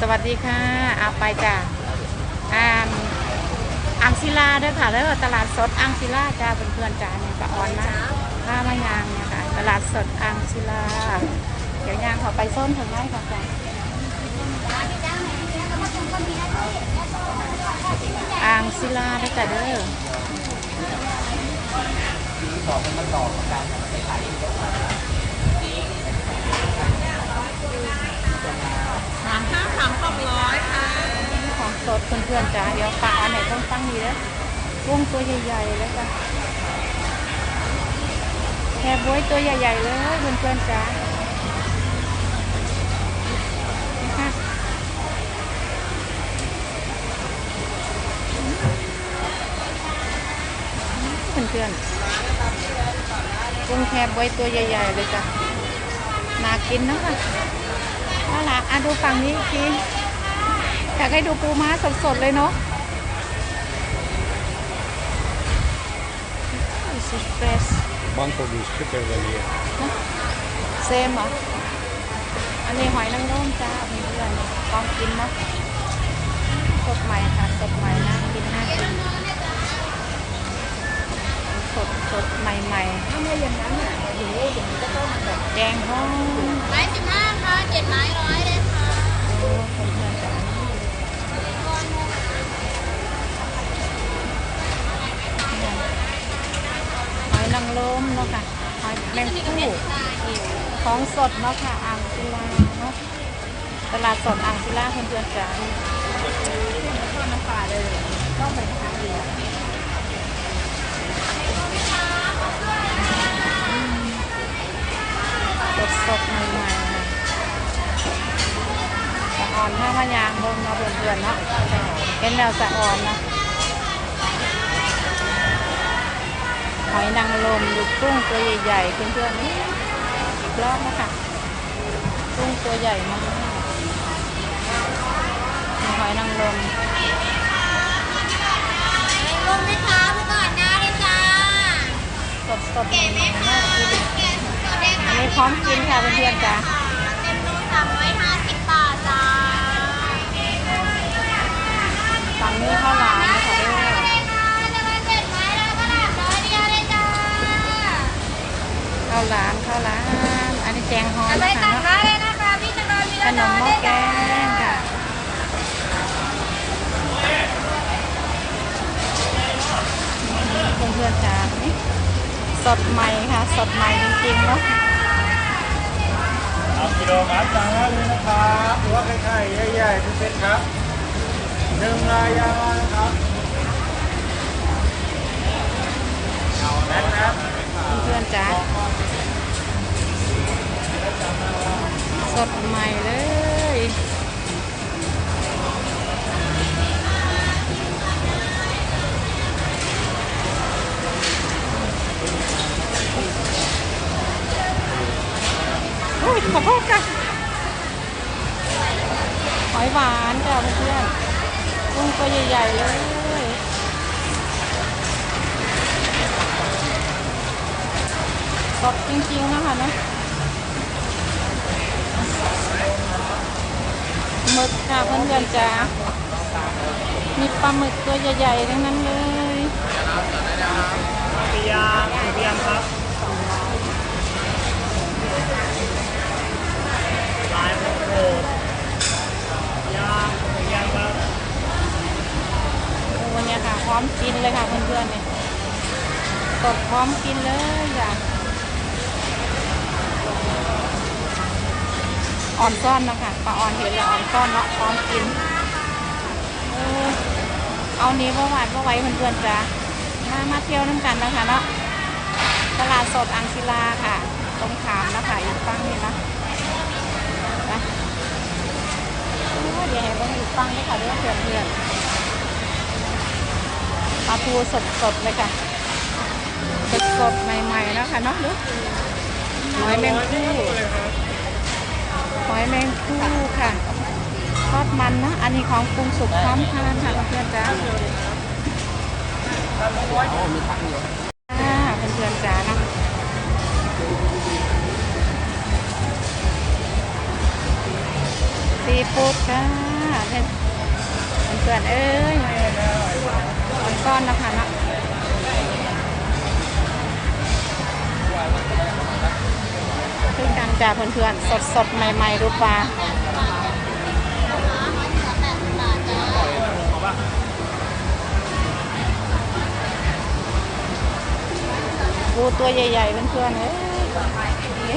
สวัสดีค่ะเอาไปจ้ะอ่างอ่างศิลาด้วยค่ะ แล้วตลาดสดอ่างศิลาจ้าเพื่อนๆจ้าเนี่ยก็ออนมาข้ามายางเนี่ยค่ะ ตลาดสดอ่างศิลา เดี๋ยวยางขาไปส้นถึงได้ค่ะจ้ะอ่างศิลาด้วยจ้ะเด้อส เพื่อนๆจ้าเดี๋ยวปลาอันไหนต้องตั้งนี้แล้วกุ้งตัวใหญ่ๆเลยจ้ะแค่บวยตัวใหญ่ ๆ เลยเพื่อนๆจ้านี่ค่ะเพื่อนๆกุ้งแคบบวยตัวใหญ่ ๆ เลยจ้ะน่ากินเนะค่ะเอาล่ะอะดูฝั่งนี้อีกที อยากให้ดูปูม้าสดๆเลยเนาะสุดเฟรช Banco di super valía. เซมเหรออันนี้หอยนางรมจ้าเพื่อนๆลองกินเนาะสดใหม่ค่ะสดใหม่น่ากินน่ากินสดสดใหม่ๆถ้าไม่อย่างนั้นเนี่ยโอ้โหอย่างนี้ก็ต้องแบบแดงห้องไม้สิบห้าค่ะเจ็ดไม้ร้อยเลย ของสดเนาะค่ะอ่างศิลาเนาะตลาดสดอ่างศิลาเพื่อนๆจ๋าทอดน้ำปลาได้เลยต้องไปหาเดีสดสดใหม่ๆนะสะอ่อนถ้ามายางบิ่งเนาะเพื่อนๆเนาะเห็นแล้วสะอ่อนนะหอยนางรมดูกุ้งตัวใหญ่ๆเพื่อนๆนี่ รอบนะคะกุ้งตัวใหญ่มากมีหอยนางรมลงไหมคะไปก่อนหน้าเลยจ้าสดสดๆใหม่ๆน่ากินแกะสดเลยอัค่ะนนี้พร้อมกินค่ะเพื่อนๆจ้า ริงๆเนาะเอากิโลครับสั่งได้เลยนะครับหัวไข่ๆใหญ่ๆเป็นเซตครับหนึ่งรายยาวนะครับแม็กนะเพื่อนๆจ้าสดใหม่เลย อยหวานจ้ะเพื่อนๆกุ้งตัวใหญ่ๆเลยสดจริงๆนะคะเนาะหมึกค่ะเพื่อนๆจ้ามีปลาหมึกตัวใหญ่ๆทั้งนั้นเลยปียาปียาครับลายโอ้โหยาปียาครับ โอ้เนี่ยค่ะ พ ร้อมกินเลยค่ะเพื่อนๆเนี่ยสดพร้อมกินเลยจ้ะอ่อนซ่อนนะคะปลาอ่อนเห็นแล้วอ่อนซ่อนเนาะพร้อมกิน เอานี้เมื่อวานเมื่อไว้เพื่อนๆจ้ะมามาเที่ยวน้ำกันนะคะเนาะตลาดสดอังศิลาค่ะ ตรงขามนะคะอีกฝั่งนี่นะไปเดี๋ยวให้เบิ่งอีกฝั่งนี่ค่ะเรื่องเพื่อนๆ ปลาทูสดๆเลยค่ะ สดๆใหม่ๆนะคะเนาะดูหอยแมงคู่หอยแมงคู่ค่ะ ทอดมันนะ อันนี้ของปรุงสุกพร้อมทานค่ะเพื่อนจ้าอ่าเพื่อนจ้านะซีฟู้ดค่ะเนี่ยเพื่อนเอ้ย ก้อนนะคะนาะคือการจ่าเพื่อนๆ สดๆ ใหม่ๆรูปลาปูตัวใหญ่ๆเพื่อนๆเอ้ย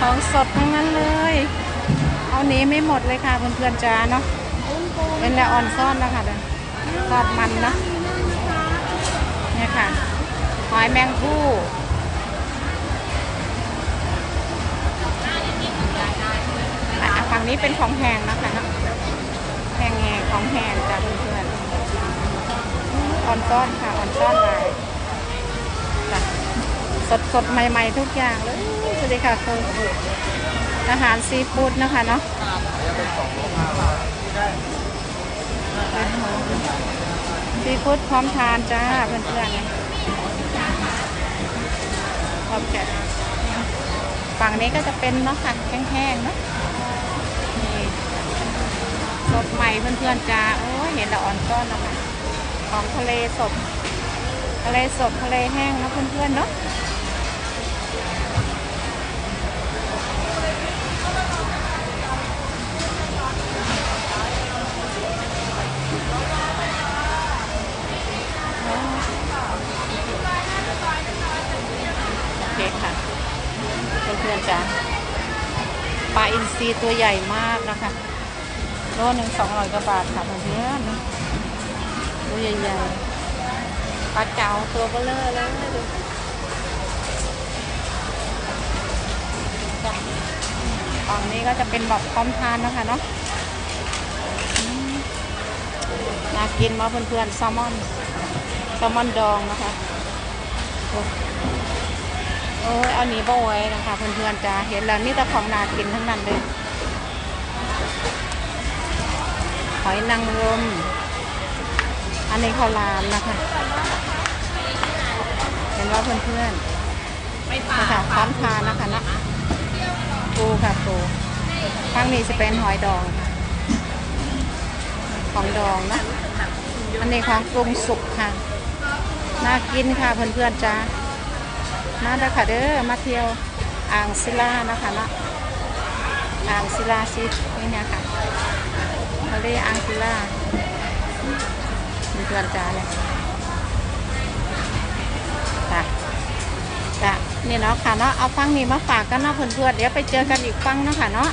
ของสดทั้งนั้นเลย เอานี้ไม่หมดเลยค่ะเพื่อนๆจ้าเนาะเป็นละอ่อนซ่อนนะคะเด้อทอดมันนะ เนี่ยค่ะหอยแมงผู้ฝั่งนี้เป็นของแห้งนะคะนะแห้งแหงของแห้งจ้าเพื่อนๆออนซ่อนค่ะออนซ่อนลายจ้ะสดสดใหม่ๆทุกอย่างเลยสวัสดีค่ะคุณอาหารซีฟู้ดนะคะเนาะ ซีฟู้ดพร้อมทานจ้าเพื่อนๆโอเคฝั่งนี้ก็จะเป็นเนาะค่ะแห้งๆเนาะนี่สดใหม่เพื่อนๆจ้าโอ้ยเห็นละอ่อนก้อนแล้วค่ะของทะเลสดทะเลสดทะเลแห้งเนาะเพื่อนๆเนาะ ปลาอินทรีตัวใหญ่มากนะคะโลหนึ่งสองร้อยกว่าบาทค่ะเพื่อนๆตัวใหญ่ๆปลาเก๋าตัวเบลเลอร์เลยดูฝั่งนี้ก็จะเป็นแบบพร้อมทานนะคะเนาะมน่ากินมาเพื่อนๆแซลมอนแซลมอนดองนะคะ โอ้โอ้ยเอาหนี้บ่ไว้นะคะเพื่อนๆจ้าเห็นแล้วนี่แต่ของน่ากินทั้งนั้นเลยหอยนางรม อันนี้ข้าวหลามนะคะ เห็นว่าเพื่อนไม่ๆปลานะคะพร้อมทานนะคะนะปูค่ะปูข้างนี้จะเป็นหอยดองค่ะของดองนะ อันนี้ของปรุงสุกค่ะ น่ากินค่ะเพื่อนๆจ้า มาเด้อค่ะเด้อมาเที่ยวอ่างศิลานะคะนะอ่างศิลาซินี่เนี่ยค่ะทะเลอ่างศิลาเพื่อนจ้าเนี่ยจ้ะจ้ะนี่เนาะค่ะเนาะเอาฟังนี้มาฝากกันเนาะเพื่อนๆเดี๋ยวไปเจอกันอีกฟังเนาะค่ะเนาะ